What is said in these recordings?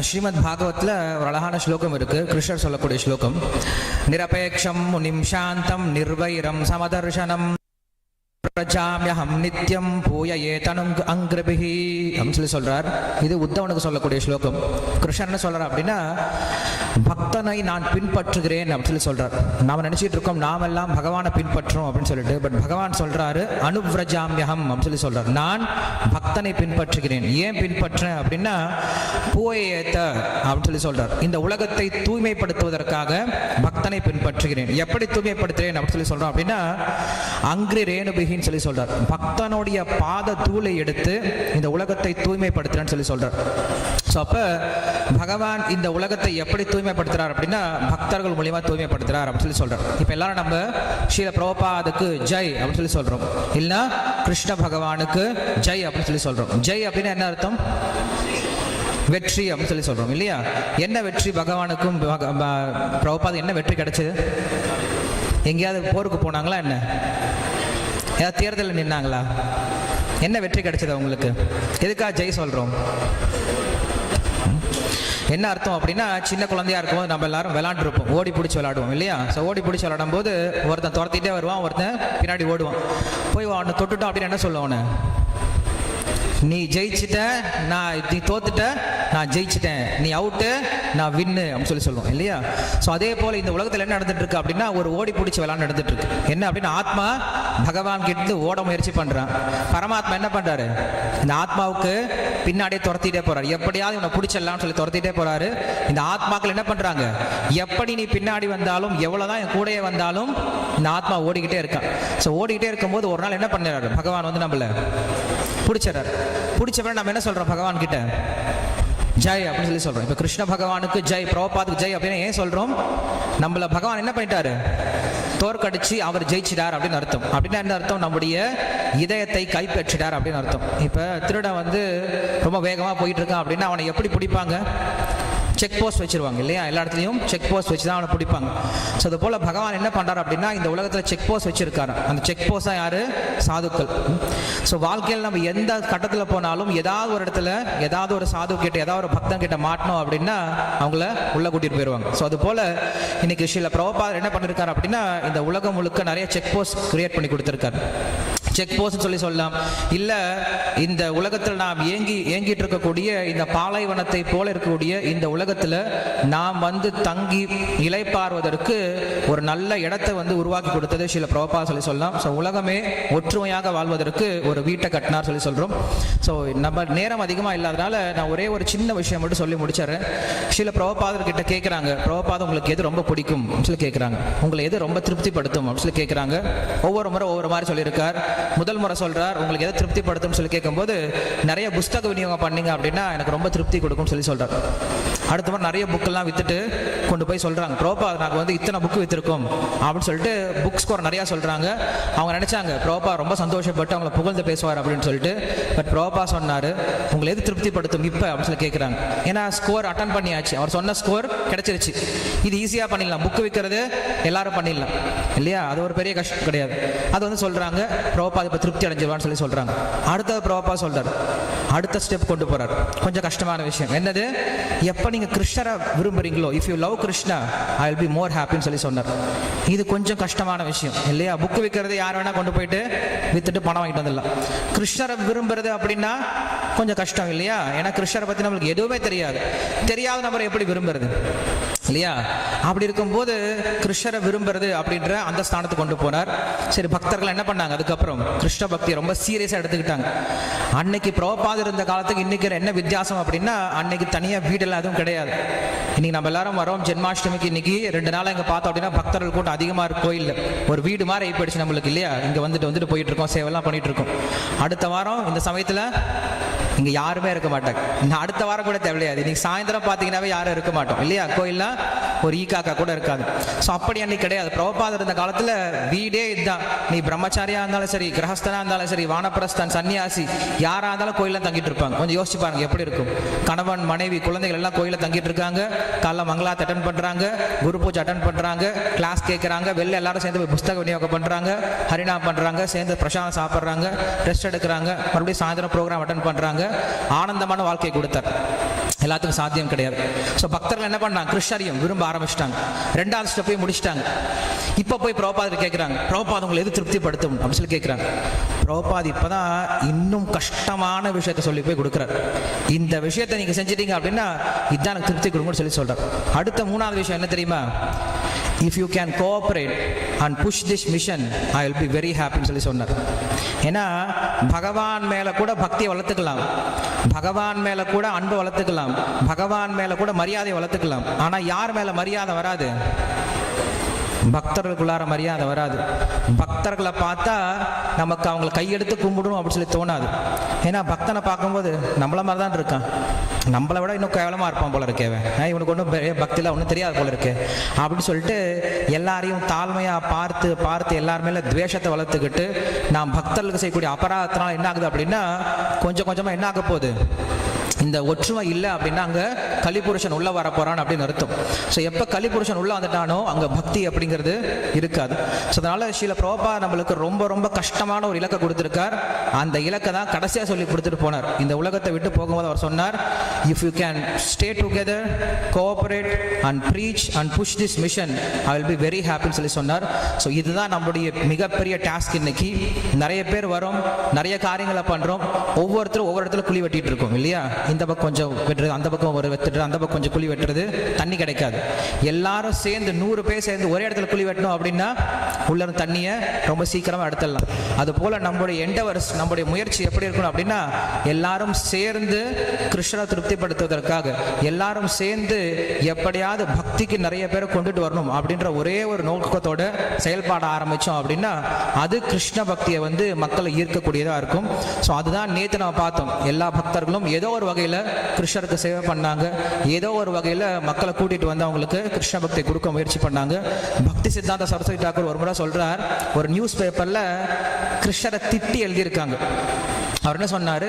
ஸ்ரீமத் பாகவத்தில் ஒரு அழகான ஸ்லோகம் இருக்கு. கிருஷ்ணர் சொல்லக்கூடிய ஸ்லோகம். நிரபேக்ஷம் முனிம் சாந்தம் நிர்வைரம் சமதர்சனம் பிரஜாமியகம் நித்யம் பூய தனுங் அங்கிரபிஹி அப்படின்னு சொல்லி சொல்றார். இது உத்தவனுக்கு சொல்லக்கூடிய ஸ்லோகம். கிருஷ்ணன் சொல்கிறார் சொல்றார் அப்படின்னா பக்தனை நான் பின்பற்றுகிறேன் அப்படின்னு சொல்லி சொல்றார். நாம நினைச்சிட்டு இருக்கோம் நாமெல்லாம் பகவானை பின்பற்றோம் அப்படின்னு சொல்லிட்டு பட் பகவான் சொல்றாரு அனுவ்ரஜாமியகம் அப்படின்னு சொல்லி சொல்றார். நான் பக்தனை பின்பற்றுகிறேன். ஏன் பின்பற்றேன் அப்படின்னா பூயேத்த அப்படின்னு சொல்லி சொல்றார். இந்த உலகத்தை தூய்மைப்படுத்துவதற்காக பக்தனை பின்பற்றுகிறேன். எப்படி தூய்மைப்படுத்துகிறேன் அப்படின்னு சொல்லி சொல்றோம் அப்படின்னா அங்கிரி ரேணுபிகின்னு சொல்லி சொல்றார். பக்தனுடைய பாத தூளை எடுத்து இந்த உலகத்தை தூய்மைப்படுத்துறேன்னு சொல்லி சொல்றார். ஸோ அப்போ பகவான் இந்த உலகத்தை எப்படி தூய்மை தூய்மைப்படுத்துகிறார் அப்படின்னா பக்தர்கள் மூலியமா தூய்மைப்படுத்துறார் அப்படின்னு சொல்லி சொல்றார். இப்போ எல்லாரும் நம்ம ஸ்ரீல பிரபாதுக்கு ஜெய் அப்படின்னு சொல்லி சொல்றோம். இல்லைன்னா கிருஷ்ண பகவானுக்கு ஜெய் அப்படின்னு சொல்லி சொல்றோம். ஜெய் அப்படின்னா என்ன அர்த்தம்? வெற்றி அப்படின்னு சொல்லி சொல்றோம். இல்லையா? என்ன வெற்றி? பகவானுக்கும் பக- என்ன வெற்றி கிடைச்சது எங்கேயாவது போருக்கு போனாங்களா என்ன? ஏதாவது தேர்தலில் நின்னாங்களா? என்ன வெற்றி கிடைச்சது அவங்களுக்கு? எதுக்காக ஜெய் சொல்றோம்? என்ன அர்த்தம் அப்படின்னா சின்ன குழந்தையா இருக்கும் போது நம்ம எல்லாரும் விளாண்டுருப்போம். ஓடி பிடிச்சி விளாடுவோம் இல்லையா? ஸோ ஓடி பிடிச்சி விளாடும் போது ஒருத்தன் துரத்திட்டே வருவான் ஒருத்தன் பின்னாடி ஓடுவான். போய் அவனை தொட்டுட்டோம் அப்படின்னு என்ன சொல்லுவான் நீ ஜெயிச்சிட்ட நான் நீ தோத்துட்ட நான் ஜெயிச்சிட்டேன். நீ அவுட்டு நான் வின்னு அப்படின்னு சொல்லி சொல்லுவோம் இல்லையா? ஸோ அதே போல் இந்த உலகத்தில் என்ன நடந்துட்டு இருக்கு அப்படின்னா ஒரு ஓடி பிடிச்சி விளாண்டு நடந்துட்டு இருக்கு என்ன அப்படின்னா ஆத்மா பகவான் கிட்ட ஓட முயற்சி பண்றான். பரமாத்மா என்ன பண்றாரு? இந்த ஆத்மாவுக்கு பின்னாடியே துரத்திட்டே போறாரு. எப்படியாவது இவனை பிடிச்சிடலாம்னு சொல்லி துரத்திட்டே போறாரு. இந்த ஆத்மாக்கள் என்ன பண்றாங்க? எப்படி நீ பின்னாடி வந்தாலும் எவ்வளவுதான் என் கூடயே வந்தாலும் இந்த ஆத்மா ஓடிக்கிட்டே இருக்கான். ஸோ ஓடிக்கிட்டே இருக்கும்போது ஒரு நாள் என்ன பண்ணுறாரு? பகவான் வந்து நம்மள பிடிச்சிடறாரு. பிடிச்சவரை நம்ம என்ன சொல்றோம்? பகவான் கிட்ட ஜெய் அப்படின்னு சொல்லி சொல்றோம். இப்போ கிருஷ்ண பகவானுக்கு ஜெய் பிரபாத்துக்கு ஜெய் அப்படின்னு ஏன் சொல்றோம்? நம்மள பகவான் என்ன பண்ணிட்டாரு? தோற்கடிச்சு அவர் ஜெயிச்சிட்டார் அப்படின்னு அர்த்தம். அப்படின்னா என்ன அர்த்தம்? நம்முடைய இதயத்தை கைப்பற்றிட்டார் அப்படின்னு அர்த்தம். இப்போ திருடன் வந்து ரொம்ப வேகமாக போயிட்டு இருக்கான் அப்படின்னா அவனை எப்படி பிடிப்பாங்க? செக் போஸ்ட் வச்சிருவாங்க இல்லையா? எல்லா இடத்துலையும் செக் போஸ்ட் வச்சு தான் அவனை பிடிப்பாங்க. ஸோ அது போல் பகவான் என்ன பண்ணுறாரு அப்படின்னா இந்த உலகத்தில் செக் போஸ்ட் வச்சிருக்காரு. அந்த செக் போஸ்ட் யாரு? சாதுக்கள். ஸோ வாழ்க்கையில் நம்ம எந்த கட்டத்தில் போனாலும் ஏதாவது ஒரு இடத்துல ஏதாவது ஒரு சாது கிட்ட ஏதாவது ஒரு பக்தன் கிட்ட மாட்டணும் அப்படின்னா அவங்கள உள்ள கூட்டிட்டு போயிடுவாங்க ஸோ அது போல இன்னைக்கு ஸ்ரீல பிரபுபாதர் என்ன பண்ணிருக்காரு அப்படின்னா இந்த உலகம் முழுக்க நிறைய செக் போஸ்ட் கிரியேட் பண்ணி கொடுத்துருக்காரு. செக் போஸ்ட் சொல்லி சொல்லலாம். இல்ல இந்த உலகத்தில் நாம் ஏங்கி ஏங்கிட்டு இருக்கக்கூடிய இந்த பாலைவனத்தை போல இருக்கக்கூடிய இந்த உலகத்துல நாம் வந்து தங்கி இலைப்பாறுவதற்கு ஒரு நல்ல இடத்தை வந்து உருவாக்கி கொடுத்தது சில பிரபா சொல்லி சொல்லலாம். ஸோ உலகமே ஒற்றுமையாக வாழ்வதற்கு ஒரு வீட்டை கட்டினார் சொல்லி சொல்றோம். ஸோ நம்ம நேரம் அதிகமாக இல்லாதனால நான் ஒரே ஒரு சின்ன விஷயம் மட்டும் சொல்லி முடிச்சிடுறேன். சில பிரபபாதர் கிட்ட கேட்குறாங்க பிரபபாதம் உங்களுக்கு எது ரொம்ப பிடிக்கும்? அப்படின்னு சொல்லி கேட்குறாங்க உங்களை எது ரொம்ப திருப்திப்படுத்தும்? அப்படின்னு சொல்லி கேட்குறாங்க ஒவ்வொரு முறை ஒவ்வொரு மாதிரி சொல்லியிருக்கார். முதல் முறை சொல்றார் உங்களுக்கு எதை திருப்திப்படுத்தும் சொல்லி கேட்கும்போது நிறைய புஸ்தக விநியோகம் பண்ணீங்க அப்படின்னா எனக்கு ரொம்ப திருப்தி கொடுக்கும்னு சொல்லி சொல்றார். அடுத்த மாதிரி நிறைய புக்கெல்லாம் வித்துட்டு கொண்டு போய் சொல்றாங்க. ப்ரோபா நாங்கள் வந்து இத்தனை புக்கு வித்திருக்கோம். அப்படின்னு சொல்லிட்டு புக் ஸ்கோர் நிறையா சொல்றாங்க. அவங்க நினைச்சாங்க ப்ரோபா ரொம்ப சந்தோஷப்பட்டு அவங்கள புகழ்ந்து பேசுவார் அப்படின்னு சொல்லிட்டு. பட் ப்ரோபா சொன்னார் உங்களை எது திருப்திப்படுத்தும் இப்போ? அப்படின்னு சொல்லி கேட்குறாங்க ஏன்னா ஸ்கோர் அட்டன் பண்ணியாச்சு. அவர் சொன்ன ஸ்கோர் கிடைச்சிருச்சு. இது ஈஸியாக பண்ணிடலாம். புக்கு விற்கிறது எல்லாரும் பண்ணிடலாம். இல்லையா? அது ஒரு பெரிய கஷ்டம் கிடையாது. அது வந்து சொல்றாங்க பிரபாபா இப்போ திருப்தி அடைஞ்சிருவான்னு சொல்லி சொல்றாங்க. அடுத்தது பிரபாபா சொல்கிறார் அடுத்த ஸ்டெப் கொண்டு போகிறார் கொஞ்சம் கஷ்டமான விஷயம். என்னது? எப்போ நீங்கள் கிருஷ்ணரை விரும்புகிறீங்களோ if you love Krishna I will be more ஹாப்பின்னு சொல்லி சொன்னார். இது கொஞ்சம் கஷ்டமான விஷயம். இல்லையா? புக்கு விற்கிறது யார் வேணால் கொண்டு போயிட்டு விற்றுட்டு பணம் வாங்கிட்டு வந்துடலாம். கிருஷ்ணரை விரும்புறது அப்படின்னா கொஞ்சம் கஷ்டம் இல்லையா? ஏன்னா கிருஷ்ணரை பற்றி நம்மளுக்கு எதுவுமே தெரியாது. தெரியாத நபரை எப்படி விரும்புறது? இல்லையா? அப்படி இருக்கும்போது கிருஷ்ணரை விரும்புறது அப்படின்ற அந்த ஸ்தானத்துக்கு கொண்டு போனார். சரி பக்தர்கள் என்ன பண்ணாங்க? அதுக்கப்புறம் கிருஷ்ண பக்தியை ரொம்ப சீரியஸாக எடுத்துக்கிட்டாங்க. அன்னைக்கு பிரபபாதர் இருந்த காலத்துக்கு இன்னைக்கு என்ன வித்தியாசம் அப்படின்னா அன்னைக்கு தனியாக வீடெல்லாம் எதுவும் கிடையாது. இன்னைக்கு நம்ம எல்லாரும் வரோம் ஜென்மாஷ்டமிக்கு இன்னைக்கு ரெண்டு நாள் இங்கே பார்த்தோம் அப்படின்னா பக்தர்கள் கூட்டம் அதிகமாக இருக்கும் கோயிலில். ஒரு வீடு மாதிரி ஆகி போயிடுச்சு நம்மளுக்கு இல்லையா? இங்கே வந்துட்டு வந்துட்டு போயிட்டு இருக்கோம் சேவைலாம் பண்ணிட்டு இருக்கோம். அடுத்த வாரம் இந்த சமயத்தில் இங்க யாருமே இருக்க மாட்டாங்க. இன்னும் அடுத்த வாரம் கூட தேவையாது இன்னைக்கு சாயந்தரம் பார்த்தீங்கன்னாவே யாரும் இருக்க மாட்டோம். இல்லையா? கோயில்ல ஒரு ஈ காக்கா கூட இருக்காது. ஸோ அப்படி அன்னைக்கு கிடையாது. பிரபபாதர் இருந்த காலத்துல வீடே இதுதான் நீ பிரம்மச்சாரியா இருந்தாலும் சரி கிரகஸ்தனா இருந்தாலும் சரி வானப்பிரஸ்தான் சன்னியாசி யாரா இருந்தாலும் கோயிலில் தங்கிட்டு இருப்பாங்க. கொஞ்சம் யோசிச்சு பாருங்க எப்படி இருக்கும். கணவன் மனைவி குழந்தைகள் எல்லாம் கோயிலில் தங்கிட்டு இருக்காங்க. காலைல மங்களாத்தை அட்டன் பண்றாங்க. குரு பூஜை அட்டன் பண்றாங்க. கிளாஸ் கேட்கறாங்க வெளில எல்லாரும் சேர்ந்து போய் புஸ்தக விநியோகம் பண்றாங்க. ஹரிணா பண்றாங்க. சேர்ந்து பிரசாதம் சாப்பிட்றாங்க. ரெஸ்ட் எடுக்கிறாங்க. மறுபடியும் சாயந்தரம் ப்ரோக்ராம் அட்டன் பண்றாங்க. ஆனந்தமான வாழ்க்கையை கொடுத்தார். எல்லாத்துக்கும் சாத்தியம் கிடையாது. ஸோ பக்தர்கள் என்ன பண்ணாங்க? கிருஷ்ணரியம் விரும்ப ஆரம்பிச்சிட்டாங்க. ரெண்டாவது ஸ்டெப்பை முடிச்சிட்டாங்க. இப்போ போய் பிரபாதர் கேட்குறாங்க பிரபாத் உங்களை எது திருப்திப்படுத்தும்? அப்படின்னு சொல்லி கேட்குறாங்க பிரபாத் இப்போ தான் இன்னும் கஷ்டமான விஷயத்தை சொல்லி போய் கொடுக்குறாரு. இந்த விஷயத்தை நீங்கள் செஞ்சிட்டீங்க அப்படின்னா இதுதான் எனக்கு திருப்தி கொடுங்கன்னு சொல்லி சொல்கிறார் அடுத்த மூணாவது விஷயம் என்ன தெரியுமா? If you can cooperate and push this mission I will be very ஹாப்பின்னு சொல்லி சொன்னார் ஏன்னா பகவான் மேலே கூட பக்தியை வளர்த்துக்கலாம். பகவான் மேலே கூட அன்பை வளர்த்துக்கலாம். பகவான் மேலே கூட மரியாதையை வளர்த்துக்கலாம். ஆனால் யார் மேலே மரியாதை வராது? பக்தர்களுக்குள்ளார மரியாதை வராது. பக்தர்களை பார்த்தா நமக்கு அவங்களை கையெடுத்து கும்பிடணும் அப்படின்னு சொல்லி தோணாது. ஏன்னா பக்தனை பார்க்கும்போது நம்மள மாதிரி தான் இருக்கான். நம்மளை விட இன்னும் கேவலமாக இருப்பான் போல இருக்கேவன் இவனுக்கு ஒன்றும் பெரிய பக்தியில் ஒன்றும் தெரியாது போல இருக்கு. அப்படின்னு சொல்லிட்டு எல்லாரையும் தாழ்மையாக பார்த்து பார்த்து எல்லாருமே துவேஷத்தை வளர்த்துக்கிட்டு நாம் பக்தர்களுக்கு செய்யக்கூடிய அபராதத்தினால் என்ன ஆகுது அப்படின்னா கொஞ்சம் கொஞ்சமாக என்ன ஆக போகுது. இந்த ஒற்றுமை இல்லை அப்படின்னா அங்கே கலிபுருஷன் உள்ள வர போறான் அப்படின்னு அர்த்தம். ஸோ எப்போ கலிபுருஷன் உள்ள வந்துட்டானோ அங்கே பக்தி அப்படிங்கிறது இருக்காது. ஸோ அதனால சில பிரபா நம்மளுக்கு ரொம்ப ரொம்ப கஷ்டமான ஒரு இலக்கை கொடுத்துருக்கார். அந்த இலக்கை தான் கடைசியாக சொல்லி கொடுத்துட்டு போனார். இந்த உலகத்தை விட்டு போகும்போது அவர் சொன்னார் if you can stay together cooperate and preach and push this mission I will be very ஹாப்பின்னு சொல்லி சொன்னார். ஸோ இதுதான் நம்முடைய மிகப்பெரிய டாஸ்க் இன்னைக்கு. நிறைய பேர் வரோம் நிறைய காரியங்களை பண்ணுறோம் ஒவ்வொருத்தரும் ஒவ்வொரு இடத்துல குழி வெட்டிட்டு இருக்கோம் இல்லையா? இந்த பக்கம் கொஞ்சம் வெட்டுறது அந்த பக்கம் ஒரு வெட்டுறது அந்த பக்கம் கொஞ்சம் குழி வெட்டுறது தண்ணி கிடைக்காது. எல்லாரும் சேர்ந்து நூறு பேர் சேர்ந்து ஒரே இடத்துல குழி வெட்டணும் அப்படின்னா உள்ள தண்ணியை ரொம்ப சீக்கிரமாக எடுத்துடலாம். அது போல நம்முடைய எண்டவர்ஸ் நம்முடைய முயற்சி எப்படி இருக்கணும் அப்படின்னா எல்லாரும் சேர்ந்து கிருஷ்ணரை திருப்திப்படுத்துவதற்காக எல்லாரும் சேர்ந்து எப்படியாவது பக்திக்கு நிறைய பேரை கொண்டுட்டு வரணும் அப்படின்ற ஒரே ஒரு நோக்கத்தோட செயல்பாட ஆரம்பித்தோம் அப்படின்னா அது கிருஷ்ண பக்தியை வந்து மக்களை ஈர்க்கக்கூடியதாக இருக்கும். ஸோ அதுதான் நேற்று நம்ம பார்த்தோம். எல்லா பக்தர்களும் ஏதோ ஒரு வகையில் கிருஷ்ணருக்கு சேவை பண்ணாங்க. ஏதோ ஒரு வகையில் மக்களை கூட்டிகிட்டு வந்து அவங்களுக்கு கிருஷ்ண பக்தி கொடுக்க முயற்சி பண்ணாங்க. பக்தி சித்தாந்த சரஸ்வதி தாக்கூர் ஒரு முறை சொல்றார் ஒரு நியூஸ் பேப்பர்ல கிருஷ்ணரை திட்டி எழுதியிருக்காங்க. அவர் என்ன சொன்னாரு?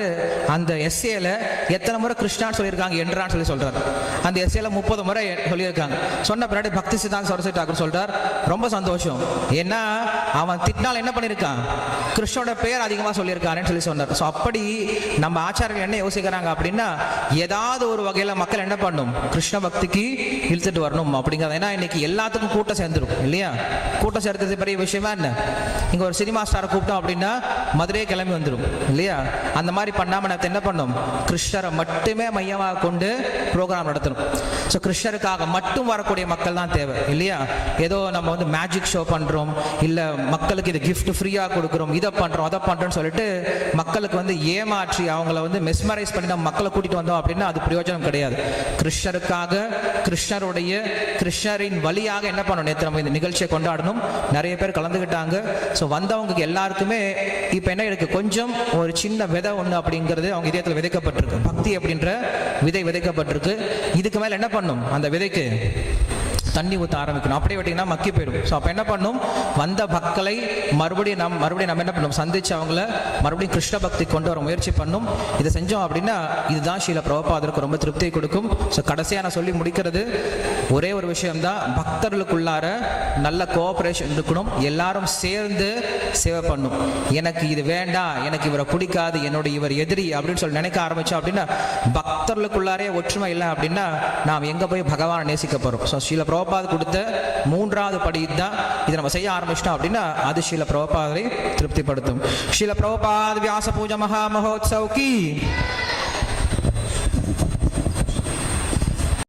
அந்த எஸ்ஏல எத்தனை முறை கிருஷ்ணான்னு சொல்லியிருக்காங்க என்றான்னு சொல்லி சொல்றாரு. அந்த எஸ்ஏல முப்பது முறை சொல்லியிருக்காங்க. சொன்ன பின்னாடி பக்தி சித்தாந்த சரஸ்வதி தாக்கூர் சொல்றார் ரொம்ப சந்தோஷம். ஏன்னா அவன் திட்டினால் என்ன பண்ணியிருக்கான்? கிருஷ்ணோட பேர் அதிகமாக சொல்லியிருக்காருன்னு சொல்லி சொன்னார். ஸோ அப்படி நம்ம ஆச்சாரியர்கள் என்ன யோசிக்கிறாங்க அப்படின்னா ஏதாவது ஒரு வகையில் மக்கள் என்ன பண்ணும்? கிருஷ்ண பக்திக்கு இழுத்துட்டு வரணும். அப்படிங்கிறது ஏன்னா இன்னைக்கு எல்லாத்துக்கும் கூட்டம் சேர்ந்துரும் இல்லையா? கூட்டம் சேர்த்தது பெரிய விஷயமா என்ன? இங்க ஒரு சினிமா ஸ்டாரை கூப்பிட்டோம் அப்படின்னா மதுரையே கிளம்பி வந்துடும் இல்லையா? அந்த மாதிரி பண்ணாம நான் என்ன பண்ணோம்? கிருஷ்ணரை மட்டுமே மையமாக கொண்டு ப்ரோக்ராம் நடத்தணும். ஸோ கிருஷ்ணருக்காக மட்டும் வரக்கூடிய மக்கள் தான் தேவை இல்லையா? ஏதோ நம்ம வந்து மேஜிக் ஷோ பண்றோம் இல்ல மக்களுக்கு இது கிஃப்ட் ஃப்ரீயா கொடுக்குறோம் இதை பண்றோம் அதை பண்றோம்னு சொல்லிட்டு மக்களுக்கு வந்து ஏமாற்றி அவங்கள வந்து மெஸ்மரைஸ் பண்ணி நம்ம மக்களை கூட்டிட்டு வந்தோம் அப்படின்னா அது பிரயோஜனம் கிடையாது. கிருஷ்ணருக்காக கிருஷ்ணருடைய கிருஷ்ணரின் வழியாக என்ன பண்ணணும்? நேற்று நம்ம இந்த நிகழ்ச்சியை கொண்டாடணும். நிறைய பேர் கலந்துக்கிட்டாங்க ஸோ வந்தவங்களுக்கு எல்லாருக்குமே இப்போ என்ன இருக்கு? கொஞ்சம் ஒரு சின்ன விதை ஒன்று அப்படிங்கிறது அவங்க இதயத்தில் விதைக்கப்பட்டிருக்கு. பக்தி அப்படின்ற விதை விதைக்கப்பட்டிருக்கு. இதுக்கு மேலே என்ன பண்ணும்? அந்த விதைக்கு தண்ணி ஊற்ற ஆரம்பிக்கணும். அப்படியே விட்டிங்கன்னா மக்கி போயிடும் ஸோ அப்போ என்ன பண்ணும்? வந்த பக்களை மறுபடியும் நம் மறுபடியும் நம்ம என்ன பண்ணும்? சந்திச்சு அவங்கள மறுபடியும் கிருஷ்ண பக்தி கொண்டு வர முயற்சி பண்ணும். இதை செஞ்சோம் அப்படின்னா இதுதான் ஸ்ரீல பிரபாதருக்கு ரொம்ப திருப்தியை கொடுக்கும். ஸோ கடைசியாக நான் சொல்லி முடிக்கிறது ஒரே ஒரு விஷயம்தான். பக்தர்களுக்குள்ளார நல்ல கோஆப்ரேஷன் இருக்கணும். எல்லாரும் சேர்ந்து சேவை பண்ணும். எனக்கு இது வேண்டாம். எனக்கு இவரை பிடிக்காது. என்னோட இவர் எதிரி அப்படின்னு சொல்லி நினைக்க ஆரம்பிச்சோம் அப்படின்னா பக்தர்களுக்குள்ளாரே ஒற்றுமை இல்லை அப்படின்னா நாம் எங்கே போய் பகவானை நேசிக்க போகிறோம் ஸோ ஸ்ரீல பிரபுபாத் கொடுத்த மூன்றாவது படி தான் இதை நம்ம செய்ய ஆரம்பிச்சிட்டோம் அப்படின்னா அது ஸ்ரீல பிரபுபாதை திருப்திப்படுத்தும். ஸ்ரீல பிரபுபாத் வியாச பூஜை மகா மகோத்சவ் கி.